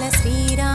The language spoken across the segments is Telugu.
శ్రీరామ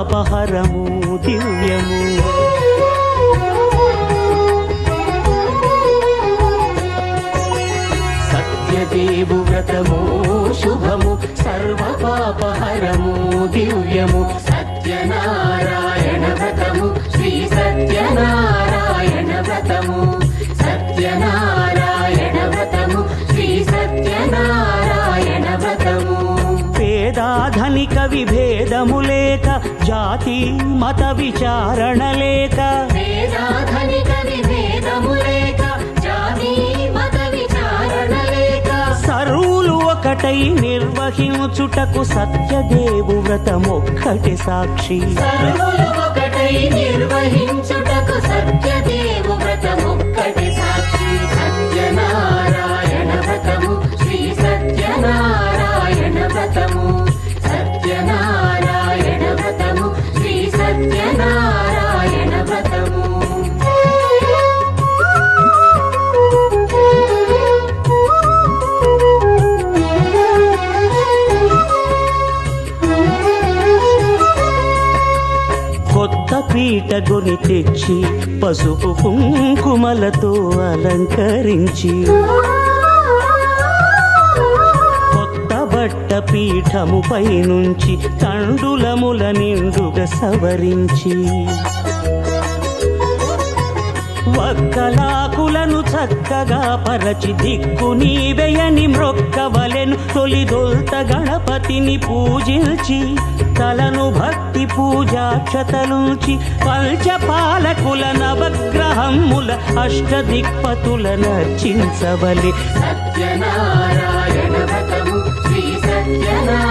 పాపహరము దివ్యము. సత్యదేవు వ్రతము శుభము సర్వ పాపహరము దివ్యము. సత్యనారాయణ వ్రతము శ్రీ సత్యనారాయణ వ్రతము. సత్యనారాయణ వ్రతము శ్రీ సత్యనారాయణ వ్రతము. పేదాధనిక విభేదము లేక జాతి మత విచారణ లేక సరువులు ఒకటై నిర్వహించుటకు సత్యదేవు వ్రతమొక్కటి సాక్షి. నిర్వహించుటకు సత్యదేవు పసుపు కుంకుమలతో అలంకరించి కొత్త బట్ట పీఠముపై నుంచి తండులముల నిండుగా సవరించి వక్కలాకులను చక్కగా పరచి దిక్కు నీవేయని మ్రొక్కవలెను తొలిదొల్త గణపతిని పూజించి తలను భక్తి పూజాక్షతలుంచి పంచపాలకుల నవగ్రహముల అష్టదిక్పతుల నర్చించవలి. సత్యనారాయణ శ్రీ సత్యనారాయణ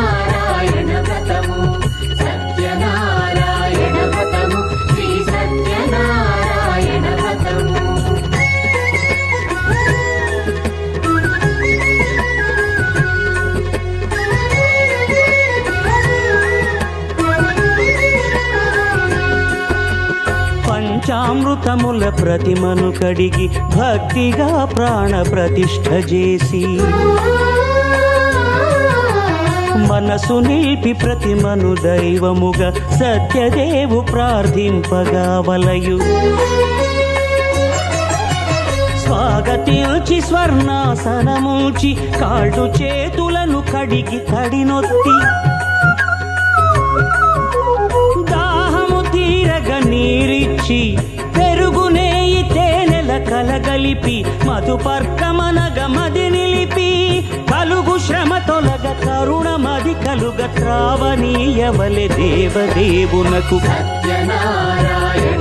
అమృతముల ప్రతిమను కడిగి భక్తిగా ప్రాణ ప్రతిష్ఠ చేసి మనసు నిలిపి ప్రతిమను దైవముగా సత్యదేవు ప్రార్థింపగా వలయు. స్వాగతించి స్వర్ణాసనముంచి కాళ్ళు చేతులను కడిగి తడినొత్తి దాహము తీరగ నీరిచ్చి కలిపి మధుపర్కమనగ మది నిలిపి కలుగు శ్రమ తొలగ కరుణమది కలుగ త్రావనీయవలె దేవదేవునకు. సత్యనారాయణ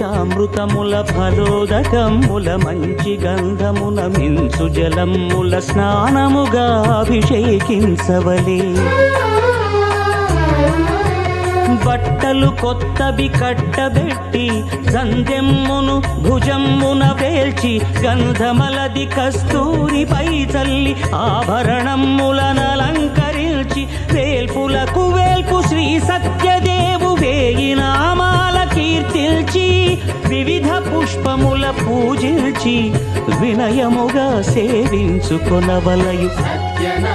పంచామృతముల ఫలోదకముల మంచి గంధమున మించు జలముల స్నానముగా అభిషేకించవలే. బట్టలు కొత్తవి కట్టబెట్టి సంధ్యమ్మును భుజమ్మున వేల్చి గంధమలది కస్తూరిపై చల్లి ఆభరణములనలంకరించి పూజించి వినయముగా సేవించుకొనవలయు. సత్యనా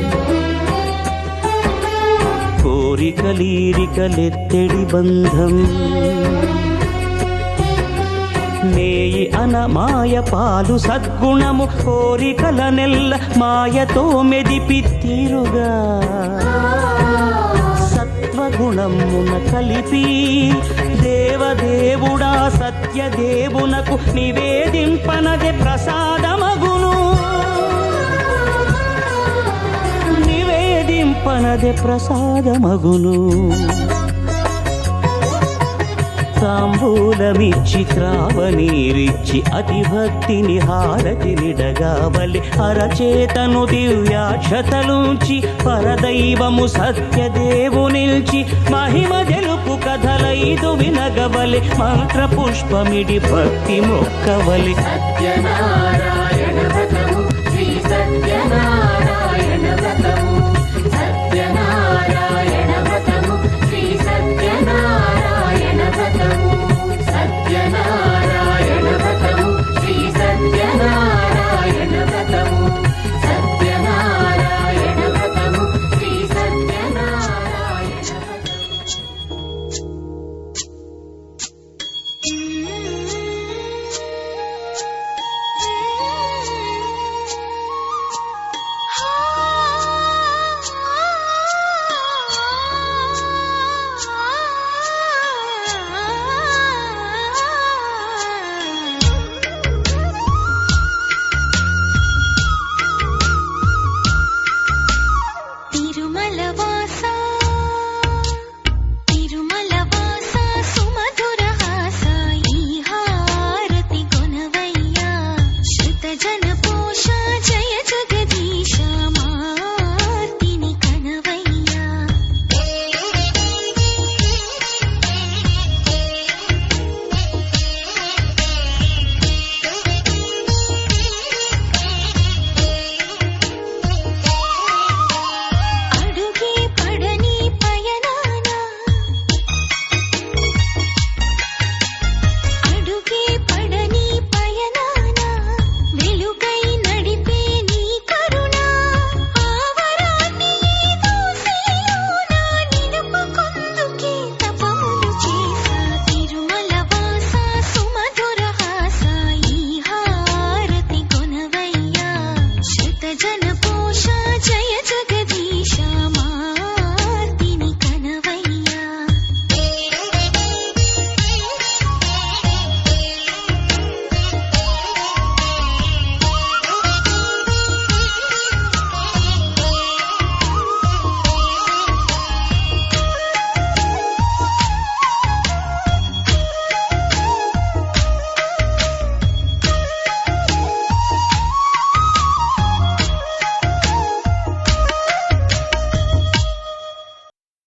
కోరికలీరికలెత్తెడి బంధం. నేయి అన మాయ పాలు సద్గుణము కోరికల నెల్ల మాయతో మెదిపిత్తిరుగా. సత్వగుణమున కలిపి దేవదేవుడా సత్యదేవునకు నివేదింపనదే ప్రసాదమగును. నివేదింపనదే ప్రసాదమగును. తాంబూలమిచ్చి త్రావనీరిచ్చి అతి భక్తిని హారతి నిడగావలి అరచేతను దివ్యాక్షతలుంచి పరదైవము సత్యదేవు నిల్చి మహిమ తెలుపు కథలైదు వినగవలి మంత్ర పుష్పమిడి భక్తి మొక్కవలి. సత్యనారాయణ శ్రీ సత్యనారాయణ மலவா